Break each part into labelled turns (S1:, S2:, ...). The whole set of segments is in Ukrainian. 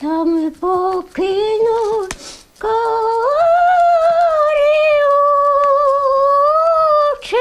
S1: Там і покину очі.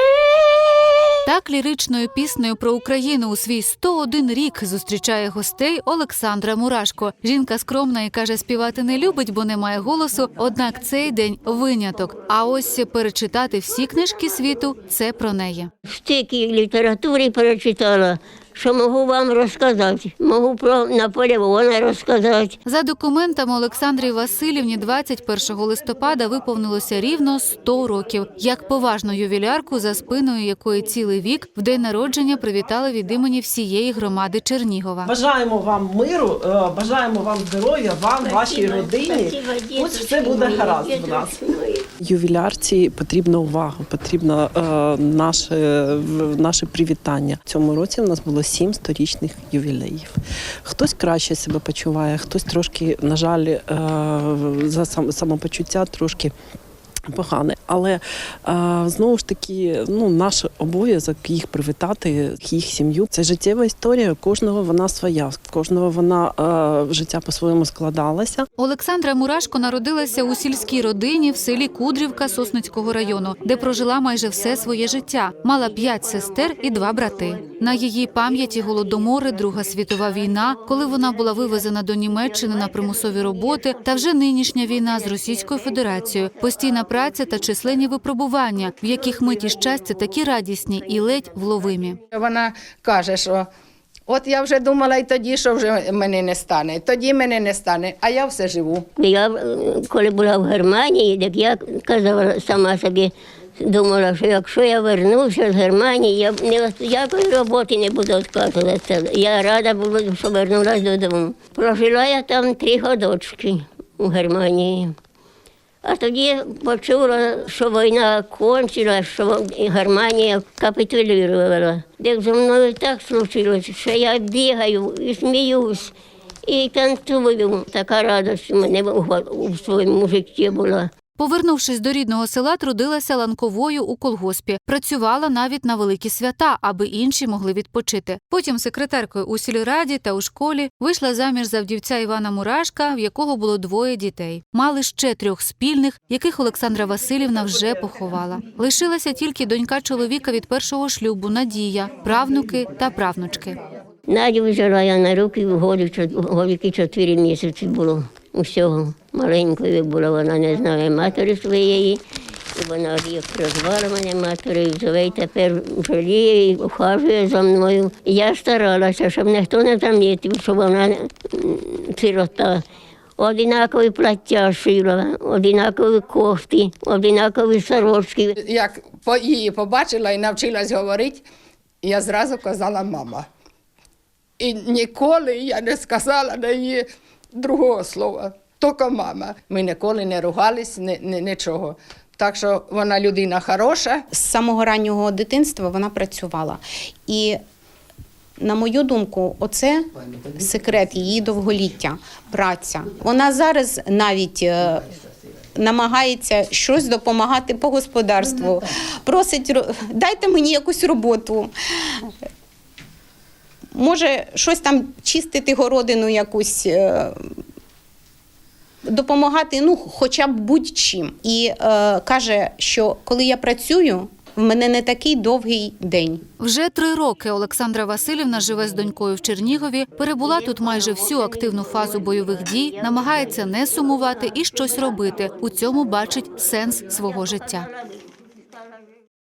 S2: Так ліричною піснею про Україну у свій 101 рік зустрічає гостей Олександра Мурашко. Жінка скромна і каже, співати не любить, бо немає голосу. Однак цей день виняток. А ось перечитати всі книжки світу це про неї.
S1: Стільки літератури перечитала, що можу вам розказати. Можу про Наполеона розказати.
S2: За документами Олександрі Васильівні 21 листопада виповнилося рівно 100 років. Як поважну ювілярку, за спиною якої цілий вік в день народження привітали від імені всієї громади Чернігова.
S3: Бажаємо вам миру, е, бажаємо вам здоров'я, вам, вашій родині. Ось все буде гаразд у нас.
S4: Ювілярці потрібна увага, потрібно е, наше, наше привітання. В цьому році в нас було сім сторічних ювілеїв. Хтось краще себе почуває, хтось трошки, на жаль, е, за сам, самопочуття трошки. Погане, але е, знову ж таки, ну наш обов'язок їх привітати, їх сім'ю. Це життєва історія. Кожного вона своя, кожного вона е, життя по-своєму складалася.
S2: Олександра Мурашко народилася у сільській родині в селі Кудрівка Сосницького району, де прожила майже все своє життя. Мала п'ять сестер і два брати. На її пам'яті голодомори, Друга світова війна, коли вона була вивезена до Німеччини на примусові роботи, та вже нинішня війна з Російською Федерацією, постійна праця та численні випробування, в яких миті щастя такі радісні і ледь вловимі.
S5: Вона каже, що от я вже думала і тоді, що вже мене не стане, тоді мене не стане, а я все живу.
S1: Я е, коли була в Германії, так я казала сама собі, думала, що якщо я вернуся з Германії, я від якої роботи не буду відказуватися. Я рада була, що вернулася додому. Прожила я там три годочки у Германії. А тоді почула, що війна кончилась, що Германія капітулювала. Так зі мною так случилось, що я бігаю і сміюсь, і танцюю. Така радість у мене в- своєму житті була.
S2: Повернувшись до рідного села, трудилася ланковою у колгоспі. Працювала навіть на великі свята, аби інші могли відпочити. Потім секретаркою у сільраді та у школі вийшла заміж за вдівця Івана Мурашка, в якого було двоє дітей. Мали ще трьох спільних, яких Олександра Васильівна вже поховала. Лишилася тільки донька чоловіка від першого шлюбу Надія, правнуки та правнучки.
S1: Надю взяла я на руки в голі, голіки чотири місяці було усього. Маленькою була, вона не знає матері своєї. І вона як прозвала мене матері, взяла і тепер жаліє і ухажує за мною. Я старалася, щоб ніхто не замітив, що вона сирота. Одинакові плаття шила, одинакові кофти, одинакові сорочки.
S5: Як її побачила і навчилась говорити, я зразу казала мама. І ніколи я не сказала на її другого слова, тільки мама. Ми ніколи не ругались, ні, ні, нічого. Так що вона людина хороша.
S6: з самого раннього дитинства вона працювала. І на мою думку, оце секрет її довголіття, праця. Вона зараз навіть е, намагається щось допомагати по господарству. Просить, дайте мені якусь роботу. Може, щось там чистити городину якусь. е, Допомагати, ну, хоча б будь-чим. І е, каже, що коли я працюю, в мене не такий довгий день.
S2: Вже три роки Олександра Васильівна живе з донькою в Чернігові. Перебула тут майже всю активну фазу бойових дій, намагається не сумувати і щось робити. У цьому бачить сенс свого життя.